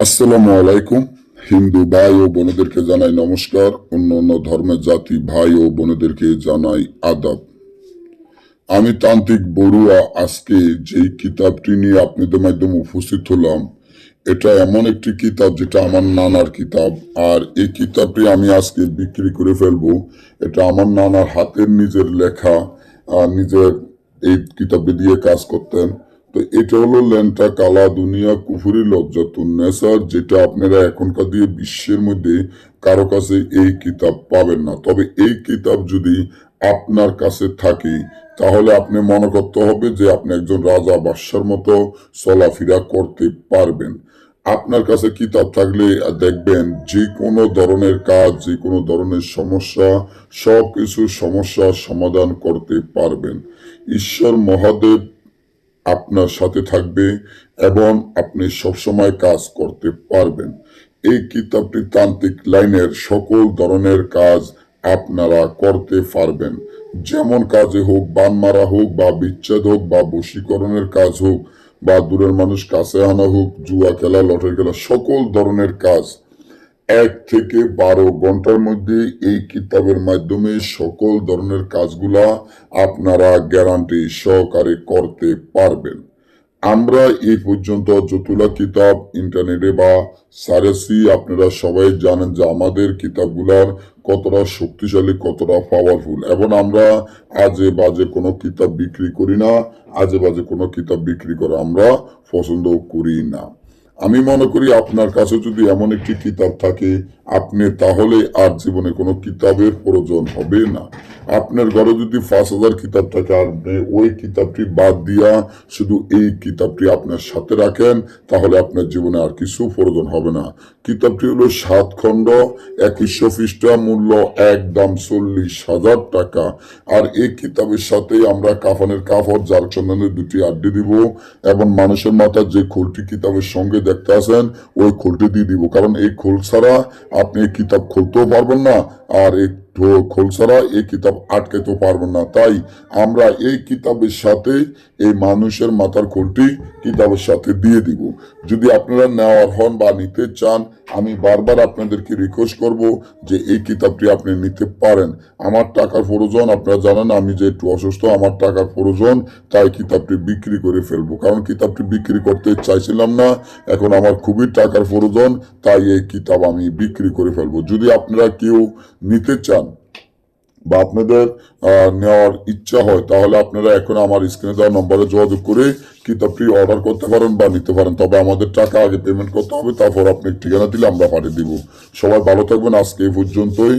আসসালামু আলাইকুম। হিন্দু ভাই ও বোনেদেরকে জানাই নমস্কার। অন্য অন্য ধর্মের জাতি, ভাই ও বোনেদেরকে জানাই আদাব। আমি তান্ত্রিক বড়ুয়া, আজকে যেই কিতাবটি নিয়ে আপনাদের মাধ্যমে উপস্থিত হলাম, এটা এমন একটি কিতাব যেটা আমার নানার কিতাব। আর এই কিতাবটি আমি আজকে বিক্রি করে ফেলব। এটা আমার নানার হাতের নিজের লেখা নিজের এই কিতাবটি দিয়ে কাজ করতেন। তো এটা হলো লেন্টা কালা দুনিয়া কুফুরি লজ্জাতুন নেসার যেটা আপনারা এখনকার দিয়ে বিশ্বের মধ্যে কারও কাছে এই কিতাব পাবেন না। তবে এই কিতাব যদি আপনার কাছে থাকে, তাহলে আপনি মনে করতে হবে যে আপনি একজন রাজা বাদশার মতো চলাফেরা করতে পারবেন। আপনার কাছে কিতাব থাকলে দেখবেন যে কোনো ধরনের কাজ যে কোনো ধরনের সমস্যা সব কিছু সমস্যার সমাধান করতে পারবেন। ঈশ্বর মহাদেব আপনার সাথে থাকবে এবং আপনি সবসময় কাজ করতে পারবেন। এই কিতাবটি তান্ত্রিক লাইনের সকল ধরনের কাজ আপনারা করতে পারবেন। যেমন কাজে হোক, বান মারা হোক, বা বিচ্ছেদ হোক, বা বশীকরণের কাজ হোক, বা দূরের মানুষ কাছে আনা হোক, জুয়া খেলা, লটারি খেলা, সকল ধরনের কাজ এক থেকে বারো ঘণ্টার মধ্যে এই কিতাবের মাধ্যমে সকল ধরনের কাজগুলা আপনারা গ্যারান্টি সহকারে করতে পারবেন। আমরা এই পর্যন্ত যতুলা কিতাব ইন্টারনেটে বা সারেসি আপনারা সবাই জানেন যে আমাদের কিতাবগুলার কতটা শক্তিশালী, কতটা পাওয়ারফুল এবং আমরা আজে বাজে কোনো কিতাব বিক্রি করি না, আজে বাজে কোনো কিতাব বিক্রি করা আমরা পছন্দ করি না। আমি মনে করি আপনার কাছে যদি এমন একটি কিতাব থাকে আপনি তাহলে আর জীবনে কোনো কিতাবের প্রয়োজন হবে না। আপনার ঘরে যদি পাঁচ হাজার কিতাব থাকে আপনি ওই কিতাবটি বাদ দিয়া শুধু এই কিতাবটি আপনার সাথে রাখেন, তাহলে আপনার জীবনে আর কিছু প্রয়োজন হবে না। কিতাবটি হলো সাত খণ্ড, একুশশো পৃষ্ঠা, মূল্য একদম চল্লিশ হাজার টাকা। আর এই কিতাবের সাথে আমরা কাফানের কাপড় যার চন্দনের দুটি আড্ডি দিব, এবং মানুষের মাথার যে খোলটি কিতাবের সঙ্গে দেখতে আসেন ওই খোলটি দিয়ে দিব। কারণ এই খোল ছাড়া আপনি কিতাব খুলতেও পারবেন না, আর এই খোলসারা এই কিতাব আটকাতেও পারবেন না। তাই আমরা এই কিতাবের সাথে, এই মানুষের মাথার খোলটি কিতাবের সাথে দিয়ে দিব। যদি আপনারা নেওয়ার হন বা নিতে চান আমি বারবার আপনাদেরকে রিকোয়েস্ট করব যে এই কিতাবটি আপনি নিতে পারেন। আমার টাকার প্রয়োজন, আপনারা জানেন আমি যে একটু অসুস্থ, আমার টাকার প্রয়োজন, তাই কিতাবটি বিক্রি করে ফেলব। কারণ কিতাবটি বিক্রি করতে চাইছিলাম না, এখন আমার খুবই টাকার প্রয়োজন, তাই এই কিতাব আমি বিক্রি করে ফেলব। যদি আপনারা কেউ নিতে চান বা আপনাদের নেওয়ার ইচ্ছা হয়, তাহলে আপনারা এখন আমার স্ক্রিনে দেওয়া নম্বরে যোগাযোগ করে কিতাবটি অর্ডার করতে পারেন বা নিতে পারেন। তবে আমাদের টাকা আগে পেমেন্ট করতে হবে, তারপর আপনি ঠিকানা দিলে আমরা পাঠিয়ে দিব। সবাই ভালো থাকবেন, আজকে এই পর্যন্তই।